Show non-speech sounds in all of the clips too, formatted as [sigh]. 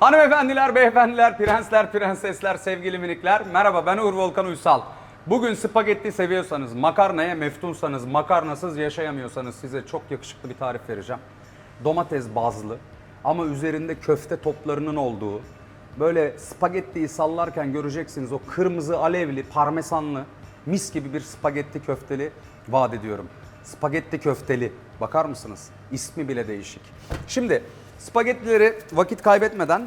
Hanımefendiler, beyefendiler, prensler, prensesler, sevgili minikler. Merhaba ben Uğur Volkan Uysal. Bugün spagetti seviyorsanız, makarnaya meftunsanız, makarnasız yaşayamıyorsanız size çok yakışıklı bir tarif vereceğim. Domates bazlı ama üzerinde köfte toplarının olduğu, böyle spagettiyi sallarken göreceksiniz o kırmızı alevli, parmesanlı, mis gibi bir spagetti köfteli vaat ediyorum. Spagetti köfteli. Bakar mısınız? İsmi bile değişik. Şimdi spagettileri vakit kaybetmeden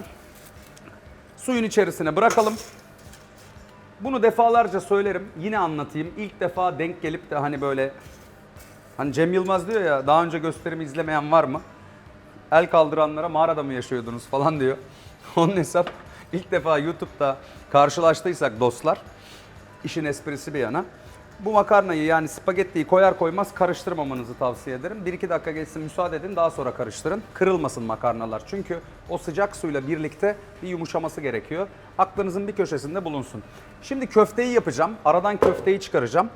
suyun içerisine bırakalım. Bunu defalarca söylerim. Yine anlatayım. İlk defa denk gelip de hani böyle hani Cem Yılmaz diyor ya daha önce gösterimi izlemeyen var mı? El kaldıranlara mağarada mı yaşıyordunuz falan diyor. [laughs] Onun hesap ilk defa YouTube'da karşılaştıysak dostlar işin esprisi bir yana. Bu makarnayı yani spagettiyi koyar koymaz karıştırmamanızı tavsiye ederim. 1-2 dakika geçsin müsaade edin daha sonra karıştırın. Kırılmasın makarnalar çünkü o sıcak suyla birlikte bir yumuşaması gerekiyor. Aklınızın bir köşesinde bulunsun. Şimdi köfteyi yapacağım. Aradan köfteyi çıkaracağım.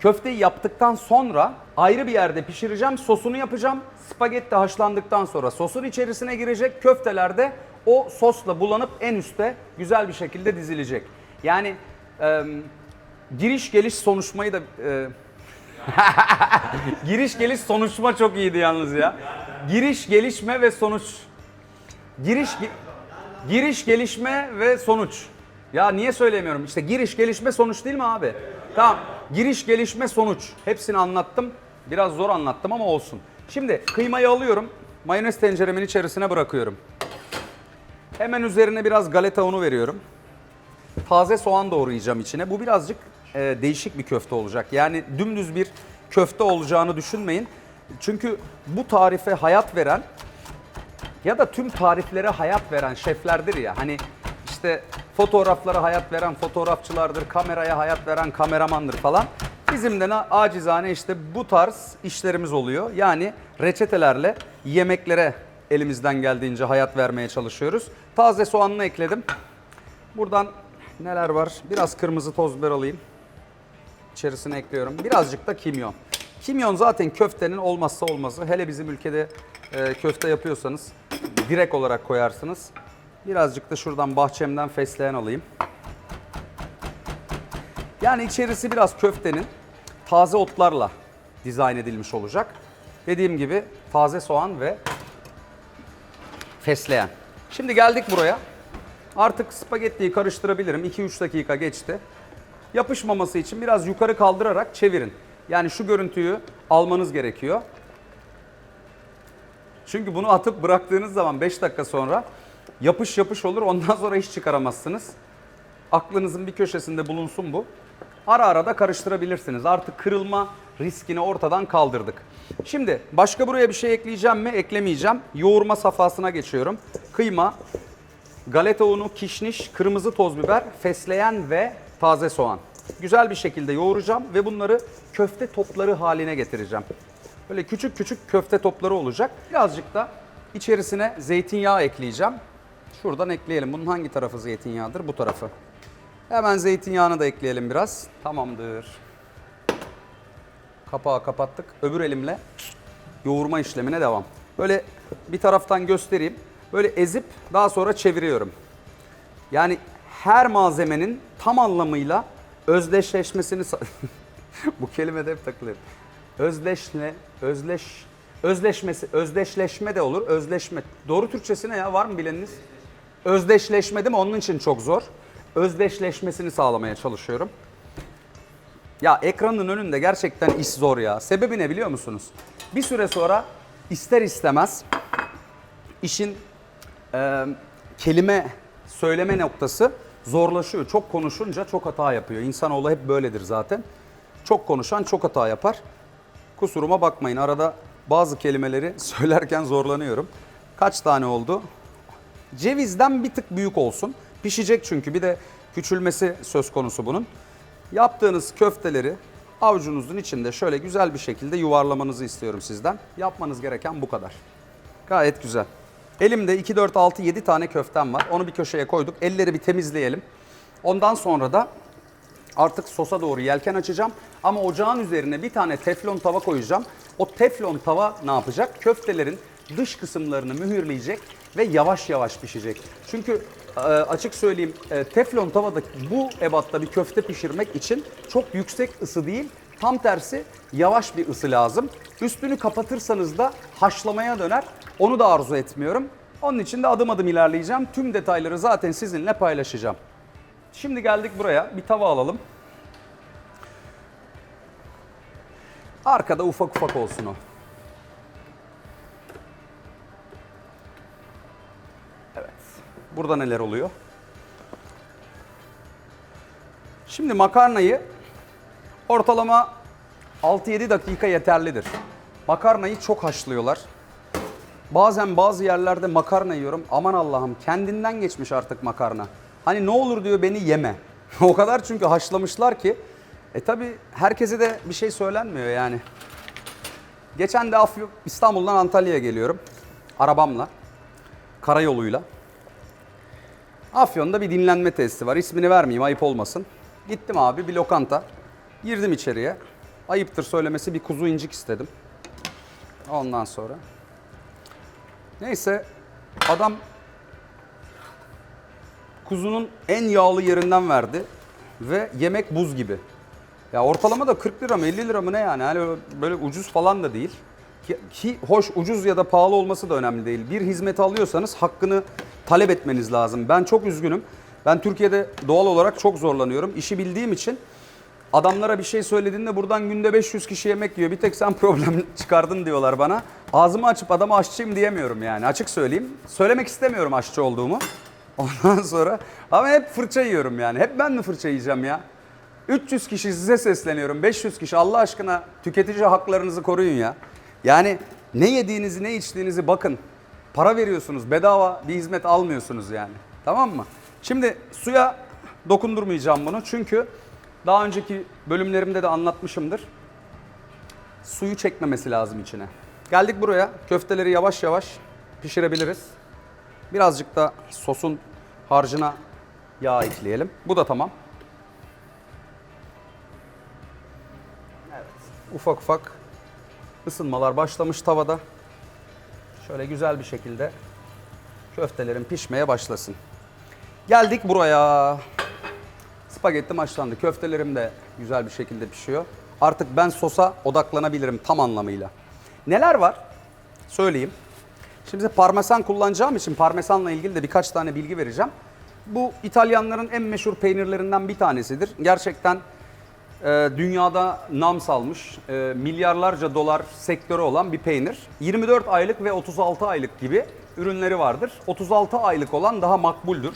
Köfteyi yaptıktan sonra ayrı bir yerde pişireceğim. Sosunu yapacağım. Spagetti haşlandıktan sonra sosun içerisine girecek. Köfteler de o sosla bulanıp en üste güzel bir şekilde dizilecek. Yani e, giriş geliş sonuçmayı da... e, [laughs] giriş geliş sonuçma çok iyiydi yalnız ya. Giriş gelişme ve sonuç. Giriş giriş gelişme ve sonuç. Ya niye söylemiyorum? İşte giriş gelişme sonuç değil mi abi? Tamam. Giriş gelişme sonuç. Hepsini anlattım. Biraz zor anlattım ama olsun. Şimdi kıymayı alıyorum. Mayonez tenceremin içerisine bırakıyorum. Hemen üzerine biraz galeta unu veriyorum. Taze soğan doğrayacağım içine. Bu birazcık e, değişik bir köfte olacak. Yani dümdüz bir köfte olacağını düşünmeyin. Çünkü bu tarife hayat veren ya da tüm tariflere hayat veren şeflerdir ya. Hani işte fotoğraflara hayat veren fotoğrafçılardır, kameraya hayat veren kameramandır falan. Bizim de acizane işte bu tarz işlerimiz oluyor. Yani reçetelerle yemeklere elimizden geldiğince hayat vermeye çalışıyoruz. Taze soğanını ekledim. Buradan neler var? Biraz kırmızı toz biber alayım. İçerisine ekliyorum. Birazcık da kimyon. Kimyon zaten köftenin olmazsa olmazı. Hele bizim ülkede e, köfte yapıyorsanız direkt olarak koyarsınız. Birazcık da şuradan bahçemden fesleğen alayım. Yani içerisi biraz köftenin taze otlarla dizayn edilmiş olacak. Dediğim gibi taze soğan ve fesleğen. Şimdi geldik buraya. Artık spagettiyi karıştırabilirim. 2-3 dakika geçti. Yapışmaması için biraz yukarı kaldırarak çevirin. Yani şu görüntüyü almanız gerekiyor. Çünkü bunu atıp bıraktığınız zaman 5 dakika sonra yapış yapış olur. Ondan sonra hiç çıkaramazsınız. Aklınızın bir köşesinde bulunsun bu. Ara ara da karıştırabilirsiniz. Artık kırılma riskini ortadan kaldırdık. Şimdi başka buraya bir şey ekleyeceğim mi? Eklemeyeceğim. Yoğurma safhasına geçiyorum. Kıyma, galeta unu, kişniş, kırmızı toz biber, fesleğen ve taze soğan. Güzel bir şekilde yoğuracağım ve bunları köfte topları haline getireceğim. Böyle küçük küçük köfte topları olacak. Birazcık da içerisine zeytinyağı ekleyeceğim. Şuradan ekleyelim. Bunun hangi tarafı zeytinyağıdır? Bu tarafı. Hemen zeytinyağını da ekleyelim biraz. Tamamdır. Kapağı kapattık. Öbür elimle yoğurma işlemine devam. Böyle bir taraftan göstereyim. Böyle ezip daha sonra çeviriyorum. Yani her malzemenin tam anlamıyla özdeşleşmesini [laughs] bu kelime de hep takılıyor. Özdeşle, özleş, özleşmesi, özdeşleşme de olur. Özleşme. Doğru Türkçesi ne ya? Var mı bileniniz? Özdeşleşme değil mi? Onun için çok zor. Özdeşleşmesini sağlamaya çalışıyorum. Ya ekranın önünde gerçekten iş zor ya. Sebebi ne biliyor musunuz? Bir süre sonra ister istemez işin e, kelime söyleme noktası zorlaşıyor. Çok konuşunca çok hata yapıyor. İnsanoğlu hep böyledir zaten. Çok konuşan çok hata yapar. Kusuruma bakmayın. Arada bazı kelimeleri [laughs] söylerken zorlanıyorum. Kaç tane oldu? Cevizden bir tık büyük olsun. Pişecek çünkü bir de küçülmesi söz konusu bunun. Yaptığınız köfteleri avucunuzun içinde şöyle güzel bir şekilde yuvarlamanızı istiyorum sizden. Yapmanız gereken bu kadar. Gayet güzel. Elimde 2, 4, 6, 7 tane köftem var. Onu bir köşeye koyduk. Elleri bir temizleyelim. Ondan sonra da artık sosa doğru yelken açacağım. Ama ocağın üzerine bir tane teflon tava koyacağım. O teflon tava ne yapacak? Köftelerin dış kısımlarını mühürleyecek ve yavaş yavaş pişecek. Çünkü e, açık söyleyeyim e, teflon tavada bu ebatta bir köfte pişirmek için çok yüksek ısı değil, tam tersi yavaş bir ısı lazım. Üstünü kapatırsanız da haşlamaya döner. Onu da arzu etmiyorum. Onun için de adım adım ilerleyeceğim. Tüm detayları zaten sizinle paylaşacağım. Şimdi geldik buraya. Bir tava alalım. Arkada ufak ufak olsun o. Evet. Burada neler oluyor? Şimdi makarnayı ortalama 6-7 dakika yeterlidir. Makarnayı çok haşlıyorlar. Bazen bazı yerlerde makarna yiyorum. Aman Allah'ım kendinden geçmiş artık makarna. Hani ne olur diyor beni yeme. [laughs] o kadar çünkü haşlamışlar ki. E tabi herkese de bir şey söylenmiyor yani. Geçen de Afyon, İstanbul'dan Antalya'ya geliyorum. Arabamla. Karayoluyla. Afyon'da bir dinlenme tesisi var. İsmini vermeyeyim ayıp olmasın. Gittim abi bir lokanta. Girdim içeriye. Ayıptır söylemesi bir kuzu incik istedim. Ondan sonra. Neyse adam kuzunun en yağlı yerinden verdi ve yemek buz gibi. Ya ortalama da 40 lira mı 50 lira mı ne yani? Hani böyle ucuz falan da değil. Ki, hoş ucuz ya da pahalı olması da önemli değil. Bir hizmet alıyorsanız hakkını talep etmeniz lazım. Ben çok üzgünüm. Ben Türkiye'de doğal olarak çok zorlanıyorum. İşi bildiğim için adamlara bir şey söylediğinde buradan günde 500 kişi yemek yiyor. Bir tek sen [laughs] problem çıkardın diyorlar bana. Ağzımı açıp adama aşçıyım diyemiyorum yani açık söyleyeyim. Söylemek istemiyorum aşçı olduğumu. [laughs] Ondan sonra ama hep fırça yiyorum yani. Hep ben mi fırça yiyeceğim ya? 300 kişi size sesleniyorum. 500 kişi Allah aşkına tüketici haklarınızı koruyun ya. Yani ne yediğinizi ne içtiğinizi bakın. Para veriyorsunuz bedava bir hizmet almıyorsunuz yani. Tamam mı? Şimdi suya dokundurmayacağım bunu çünkü daha önceki bölümlerimde de anlatmışımdır. Suyu çekmemesi lazım içine. Geldik buraya. Köfteleri yavaş yavaş pişirebiliriz. Birazcık da sosun harcına yağ ekleyelim. Bu da tamam. Evet. Ufak ufak ısınmalar başlamış tavada. Şöyle güzel bir şekilde köftelerin pişmeye başlasın. Geldik buraya. Spagetti haşlandı. Köftelerim de güzel bir şekilde pişiyor. Artık ben sosa odaklanabilirim tam anlamıyla. Neler var? Söyleyeyim. Şimdi size parmesan kullanacağım için parmesanla ilgili de birkaç tane bilgi vereceğim. Bu İtalyanların en meşhur peynirlerinden bir tanesidir. Gerçekten e, dünyada nam salmış, e, milyarlarca dolar sektörü olan bir peynir. 24 aylık ve 36 aylık gibi ürünleri vardır. 36 aylık olan daha makbuldür.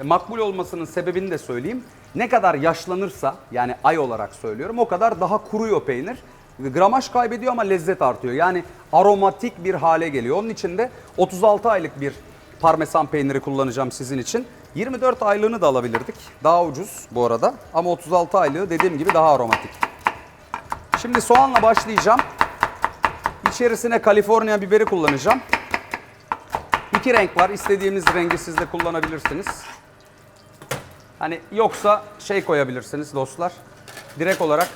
E, makbul olmasının sebebini de söyleyeyim. Ne kadar yaşlanırsa yani ay olarak söylüyorum o kadar daha kuruyor peynir. Gramaj kaybediyor ama lezzet artıyor. Yani aromatik bir hale geliyor. Onun için de 36 aylık bir parmesan peyniri kullanacağım sizin için. 24 aylığını da alabilirdik. Daha ucuz bu arada. Ama 36 aylığı dediğim gibi daha aromatik. Şimdi soğanla başlayacağım. İçerisine Kaliforniya biberi kullanacağım. İki renk var. İstediğiniz rengi siz de kullanabilirsiniz. Hani yoksa şey koyabilirsiniz dostlar. Direkt olarak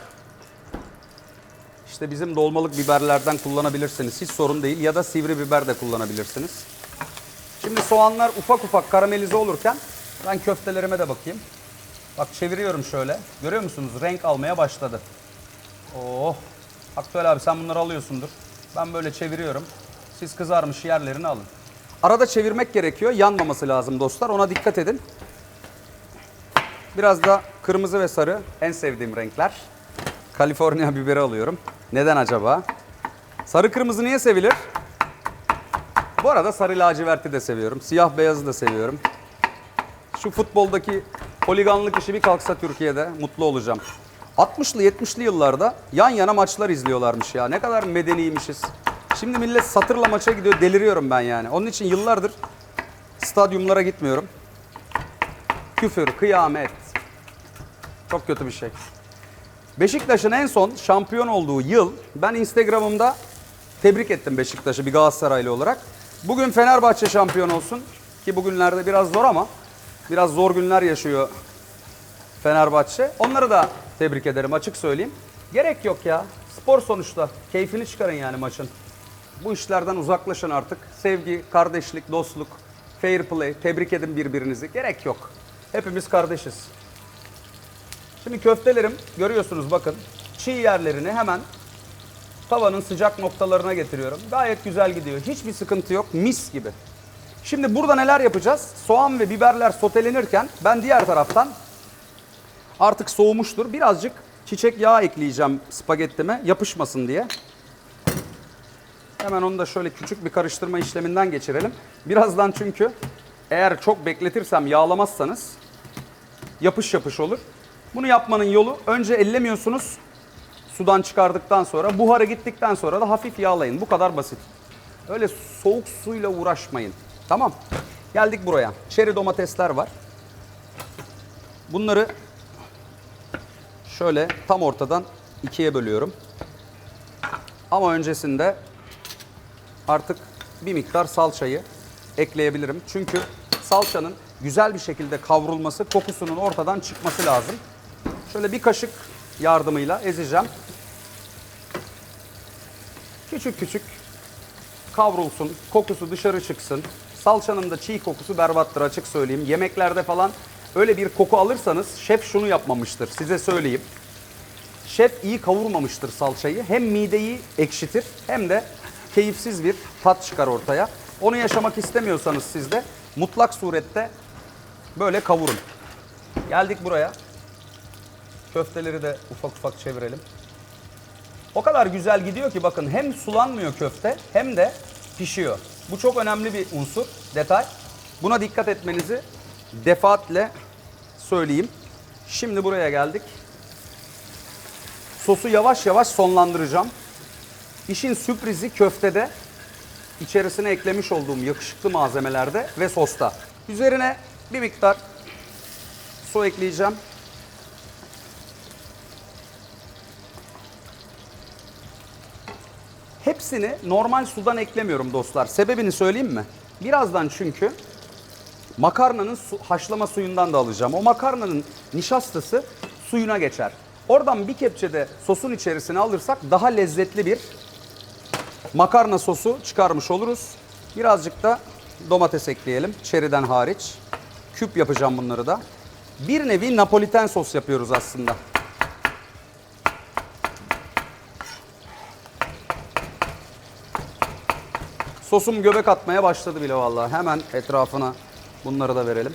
işte bizim dolmalık biberlerden kullanabilirsiniz. Hiç sorun değil. Ya da sivri biber de kullanabilirsiniz. Şimdi soğanlar ufak ufak karamelize olurken ben köftelerime de bakayım. Bak çeviriyorum şöyle. Görüyor musunuz? Renk almaya başladı. Oh. Aktüel abi sen bunları alıyorsundur. Ben böyle çeviriyorum. Siz kızarmış yerlerini alın. Arada çevirmek gerekiyor. Yanmaması lazım dostlar. Ona dikkat edin. Biraz da kırmızı ve sarı en sevdiğim renkler. Kaliforniya biberi alıyorum. Neden acaba? Sarı kırmızı niye sevilir? Bu arada sarı laciverti de seviyorum. Siyah beyazı da seviyorum. Şu futboldaki holiganlık işi bir kalksa Türkiye'de mutlu olacağım. 60'lı 70'li yıllarda yan yana maçlar izliyorlarmış ya. Ne kadar medeniymişiz. Şimdi millet satırla maça gidiyor deliriyorum ben yani. Onun için yıllardır stadyumlara gitmiyorum. Küfür, kıyamet. Çok kötü bir şey. Beşiktaş'ın en son şampiyon olduğu yıl ben Instagram'ımda tebrik ettim Beşiktaş'ı bir Galatasaraylı olarak. Bugün Fenerbahçe şampiyon olsun ki bugünlerde biraz zor ama biraz zor günler yaşıyor Fenerbahçe. Onları da tebrik ederim açık söyleyeyim. Gerek yok ya. Spor sonuçta. Keyfini çıkarın yani maçın. Bu işlerden uzaklaşın artık. Sevgi, kardeşlik, dostluk, fair play, tebrik edin birbirinizi. Gerek yok. Hepimiz kardeşiz. Şimdi köftelerim görüyorsunuz bakın çiğ yerlerini hemen tavanın sıcak noktalarına getiriyorum. Gayet güzel gidiyor. Hiçbir sıkıntı yok. Mis gibi. Şimdi burada neler yapacağız? Soğan ve biberler sotelenirken ben diğer taraftan artık soğumuştur. Birazcık çiçek yağı ekleyeceğim spagettime yapışmasın diye. Hemen onu da şöyle küçük bir karıştırma işleminden geçirelim. Birazdan çünkü eğer çok bekletirsem yağlamazsanız yapış yapış olur. Bunu yapmanın yolu önce ellemiyorsunuz. Sudan çıkardıktan sonra buhara gittikten sonra da hafif yağlayın. Bu kadar basit. Öyle soğuk suyla uğraşmayın. Tamam. Geldik buraya. Çeri domatesler var. Bunları şöyle tam ortadan ikiye bölüyorum. Ama öncesinde artık bir miktar salçayı ekleyebilirim. Çünkü salçanın güzel bir şekilde kavrulması, kokusunun ortadan çıkması lazım. Şöyle bir kaşık yardımıyla ezeceğim. Küçük küçük kavrulsun, kokusu dışarı çıksın. Salçanın da çiğ kokusu berbattır açık söyleyeyim. Yemeklerde falan öyle bir koku alırsanız şef şunu yapmamıştır size söyleyeyim. Şef iyi kavurmamıştır salçayı. Hem mideyi ekşitir hem de keyifsiz bir tat çıkar ortaya. Onu yaşamak istemiyorsanız siz de mutlak surette böyle kavurun. Geldik buraya. Köfteleri de ufak ufak çevirelim. O kadar güzel gidiyor ki bakın hem sulanmıyor köfte hem de pişiyor. Bu çok önemli bir unsur, detay. Buna dikkat etmenizi defaatle söyleyeyim. Şimdi buraya geldik. Sosu yavaş yavaş sonlandıracağım. İşin sürprizi köftede içerisine eklemiş olduğum yakışıklı malzemelerde ve sosta. Üzerine bir miktar su ekleyeceğim. Hepsini normal sudan eklemiyorum dostlar. Sebebini söyleyeyim mi? Birazdan çünkü makarnanın su, haşlama suyundan da alacağım. O makarnanın nişastası suyuna geçer. Oradan bir kepçede sosun içerisine alırsak daha lezzetli bir makarna sosu çıkarmış oluruz. Birazcık da domates ekleyelim. Çeriden hariç. Küp yapacağım bunları da. Bir nevi napoliten sos yapıyoruz aslında. Sosum göbek atmaya başladı bile vallahi. Hemen etrafına bunları da verelim.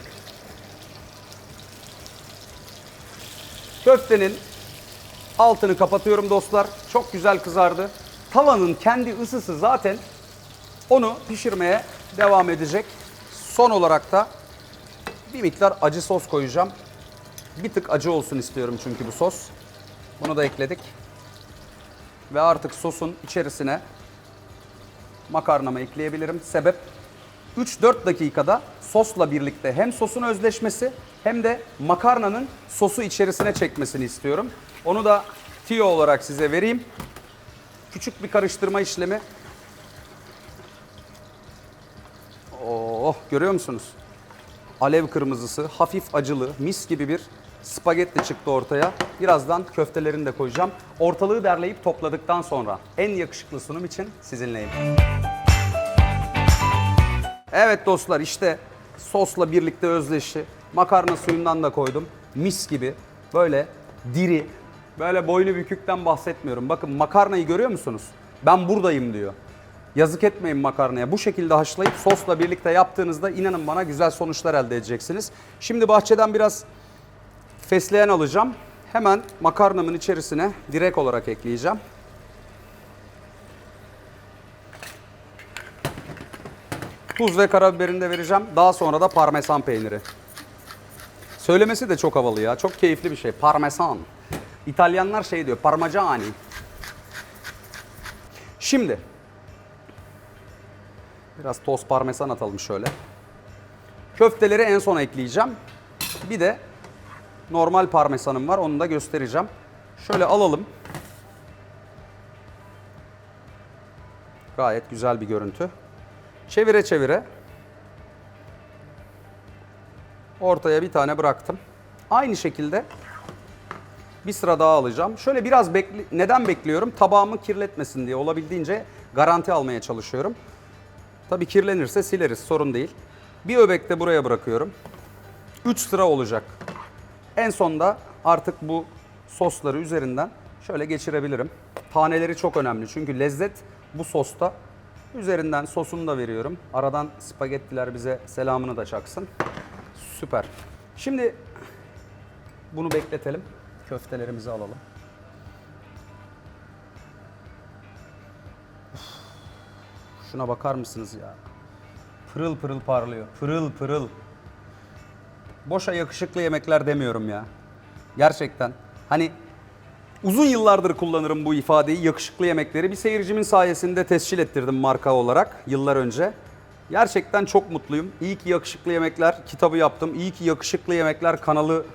Köftenin altını kapatıyorum dostlar. Çok güzel kızardı. Tavanın kendi ısısı zaten onu pişirmeye devam edecek. Son olarak da bir miktar acı sos koyacağım. Bir tık acı olsun istiyorum çünkü bu sos. Bunu da ekledik. Ve artık sosun içerisine makarnamı ekleyebilirim. Sebep 3-4 dakikada sosla birlikte hem sosun özleşmesi hem de makarnanın sosu içerisine çekmesini istiyorum. Onu da tiyo olarak size vereyim. Küçük bir karıştırma işlemi. Oh görüyor musunuz? Alev kırmızısı, hafif acılı, mis gibi bir spagetti çıktı ortaya. Birazdan köftelerini de koyacağım. Ortalığı derleyip topladıktan sonra en yakışıklı sunum için sizinleyim. Evet dostlar işte sosla birlikte özleşi. Makarna suyundan da koydum. Mis gibi böyle diri, böyle boynu bükükten bahsetmiyorum. Bakın makarnayı görüyor musunuz? Ben buradayım diyor. Yazık etmeyin makarnaya. Bu şekilde haşlayıp sosla birlikte yaptığınızda inanın bana güzel sonuçlar elde edeceksiniz. Şimdi bahçeden biraz fesleğen alacağım. Hemen makarnamın içerisine direkt olarak ekleyeceğim. Tuz ve karabiberini de vereceğim. Daha sonra da parmesan peyniri. Söylemesi de çok havalı ya. Çok keyifli bir şey. Parmesan. İtalyanlar şey diyor. Parmigiani. Şimdi biraz toz parmesan atalım şöyle. Köfteleri en son ekleyeceğim. Bir de normal parmesanım var. Onu da göstereceğim. Şöyle alalım. Gayet güzel bir görüntü. Çevire çevire. Ortaya bir tane bıraktım. Aynı şekilde bir sıra daha alacağım. Şöyle biraz bekli neden bekliyorum? Tabağımı kirletmesin diye olabildiğince Garanti almaya çalışıyorum. Tabii kirlenirse sileriz sorun değil. Bir öbek de buraya bırakıyorum. 3 sıra olacak. En sonda artık bu sosları üzerinden şöyle geçirebilirim. Taneleri çok önemli çünkü lezzet bu sosta. Üzerinden sosunu da veriyorum. Aradan spagettiler bize selamını da çaksın. Süper. Şimdi bunu bekletelim. Köftelerimizi alalım. Şuna bakar mısınız ya? Pırıl pırıl parlıyor. Pırıl pırıl. Boşa yakışıklı yemekler demiyorum ya. Gerçekten. Hani uzun yıllardır kullanırım bu ifadeyi yakışıklı yemekleri. Bir seyircimin sayesinde tescil ettirdim marka olarak yıllar önce. Gerçekten çok mutluyum. İyi ki yakışıklı yemekler kitabı yaptım. İyi ki yakışıklı yemekler kanalı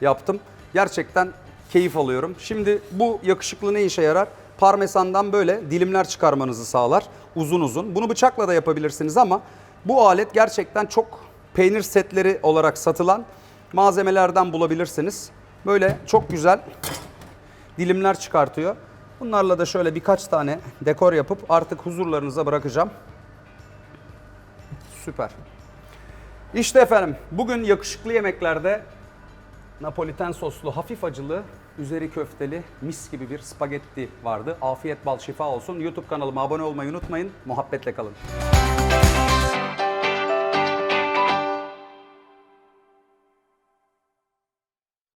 yaptım. Gerçekten keyif alıyorum. Şimdi bu yakışıklı ne işe yarar? Parmesandan böyle dilimler çıkarmanızı sağlar. Uzun uzun. Bunu bıçakla da yapabilirsiniz ama bu alet gerçekten çok peynir setleri olarak satılan malzemelerden bulabilirsiniz. Böyle çok güzel dilimler çıkartıyor. Bunlarla da şöyle birkaç tane dekor yapıp artık huzurlarınıza bırakacağım. Süper. İşte efendim bugün yakışıklı yemeklerde Napoliten soslu hafif acılı üzeri köfteli mis gibi bir spagetti vardı. Afiyet bal şifa olsun. YouTube kanalıma abone olmayı unutmayın. Muhabbetle kalın.